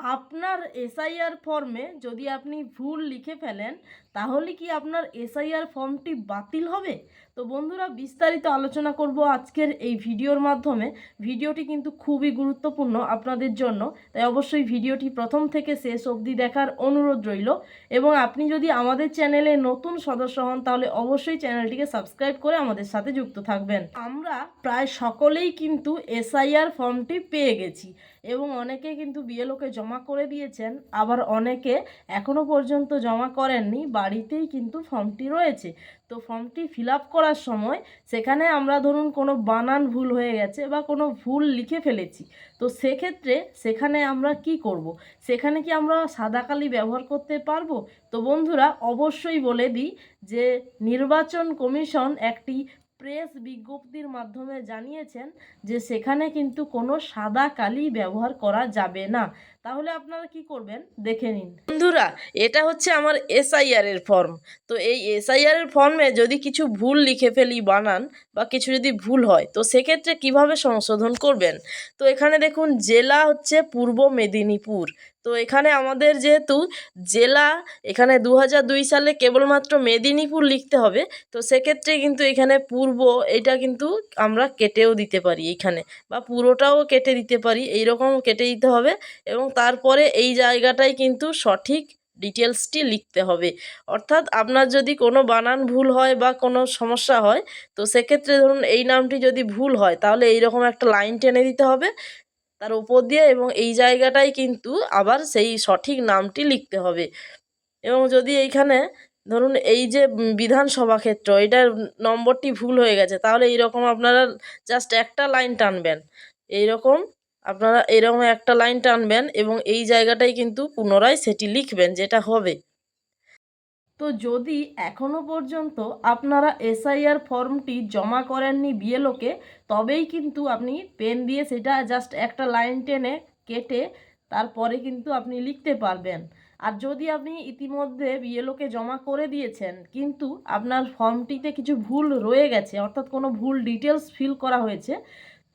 আপনার এসআইআর ফর্মে যদি আপনি ভুল লিখে ফেলেন, তাহলে কি আপনার এসআইআর ফর্মটি বাতিল হবে? তো বন্ধুরা, বিস্তারিত আলোচনা করব আজকের এই ভিডিওর মাধ্যমে। ভিডিওটি কিন্তু খুবই গুরুত্বপূর্ণ আপনাদের জন্য, তাই অবশ্যই ভিডিওটি প্রথম থেকে শেষ অবধি দেখার অনুরোধ রইল। এবং আপনি যদি আমাদের চ্যানেলে নতুন সদস্য হন, তাহলে অবশ্যই চ্যানেলটিকে সাবস্ক্রাইব করে আমাদের সাথে যুক্ত থাকবেন। আমরা প্রায় সকলেই কিন্তু এসআইআর ফর্মটি পেয়ে গেছি। এবং অনেকে কিন্তু বিএলওকে জমা করে দিয়েছেন, আবার অনেকে এখনও পর্যন্ত জমা করেননি, বাড়িতেই কিন্তু ফর্মটি রয়েছে। তো ফর্মটি ফিল আপ করার সময় সেখানে আমরা ধরুন কোনো বানান ভুল হয়ে গেছে বা কোনো ভুল লিখে ফেলেছি, তো সেক্ষেত্রে সেখানে আমরা কি করব। সেখানে কি আমরা সাদা কালি ব্যবহার করতে পারব? তো বন্ধুরা, অবশ্যই বলে দিই যে নির্বাচন কমিশন একটি প্রেস বিজ্ঞপ্তির মাধ্যমে জানিয়েছেন যে সেখানে কিন্তু কোনো সাদা কালি ব্যবহার করা যাবে না। তাহলে আপনারা কি করবেন? দেখে নিন। বন্ধুরা, এটা হচ্ছে আমার এসআইআর এর ফর্ম তো এই এসআইআর এর ফর্মে যদি কিছু ভুল লিখে ফেলি, বানান, বা কিছু যদি ভুল হয়, তো সেক্ষেত্রে কীভাবে সংশোধন করবেন? তো এখানে দেখুন, জেলা হচ্ছে পূর্ব মেদিনীপুর। তো এখানে আমাদের যেহেতু জেলা, এখানে দু দুই সালে কেবলমাত্র মেদিনীপুর লিখতে হবে, তো সেক্ষেত্রে কিন্তু এখানে পূর্ব, এটা কিন্তু আমরা কেটেও দিতে পারি এখানে, বা পুরোটাও কেটে দিতে পারি এই রকম কেটে দিতে হবে, এবং তারপরে এই জায়গাটায় কিন্তু সঠিক ডিটেলসটি লিখতে হবে। অর্থাৎ আপনার যদি কোনো বানান ভুল হয় বা কোনো সমস্যা হয়, তো সেক্ষেত্রে ধরুন এই নামটি যদি ভুল হয়, তাহলে এই রকম একটা লাইন টেনে দিতে হবে তার উপর দিয়ে এবং এই জায়গাটায় কিন্তু আবার সেই সঠিক নামটি লিখতে হবে। এবং যদি এইখানে ধরুন এই যে বিধানসভা ক্ষেত্র, এটার নম্বরটি ভুল হয়ে গেছে, তাহলে এইরকম আপনারা জাস্ট একটা লাইন টানবেন। এইরকম আপনারা এরকম একটা লাইন টানবেন এবং এই জায়গাটাই কিন্তু পুনরায় সেটি লিখবেন যেটা হবে। তো যদি এখনও পর্যন্ত আপনারা এসআইআর ফর্মটি জমা করেননি বিএলওকে, তবেই কিন্তু আপনি পেন দিয়ে সেটা জাস্ট একটা লাইন টেনে কেটে তারপরে কিন্তু আপনি লিখতে পারবেন। আর যদি আপনি ইতিমধ্যে বিএলওকে জমা করে দিয়েছেন, কিন্তু আপনার ফর্মটিতে কিছু ভুল রয়ে গেছে, অর্থাৎ কোনো ভুল ডিটেলস ফিল করা হয়েছে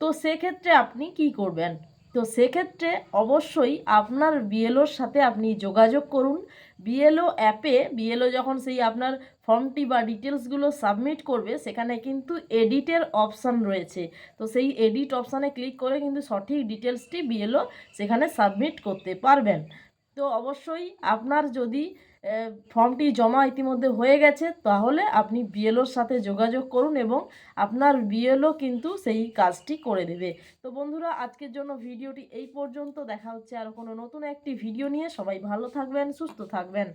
তো সেক্ষেত্রে আপনি কি করবেন? তো সেক্ষেত্রে অবশ্যই আপনার বিএলওর সাথে আপনি যোগাযোগ করুন। বিএলও অ্যাপে, বিএলও যখন সেই আপনার ফর্মটি বা ডিটেলসগুলো সাবমিট করবে, সেখানে কিন্তু এডিটের অপশান রয়েছে। তো সেই এডিট অপশানে ক্লিক করে কিন্তু সঠিক ডিটেলসটি বিএলও সেখানে সাবমিট করতে পারবেন। তো অবশ্যই আপনার যদি ফর্মটি জমা ইতিমধ্যে হয়ে গেছে, তাহলে আপনি বিএলওর সাথে যোগাযোগ করুন এবং আপনার বিএলও কিন্তু সেই কাজটি করে দেবে। তো বন্ধুরা, আজকের জন্য ভিডিওটি এই পর্যন্ত। দেখা হচ্ছে আর কোনো নতুন একটি ভিডিও নিয়ে। সবাই ভালো থাকবেন, সুস্থ থাকবেন।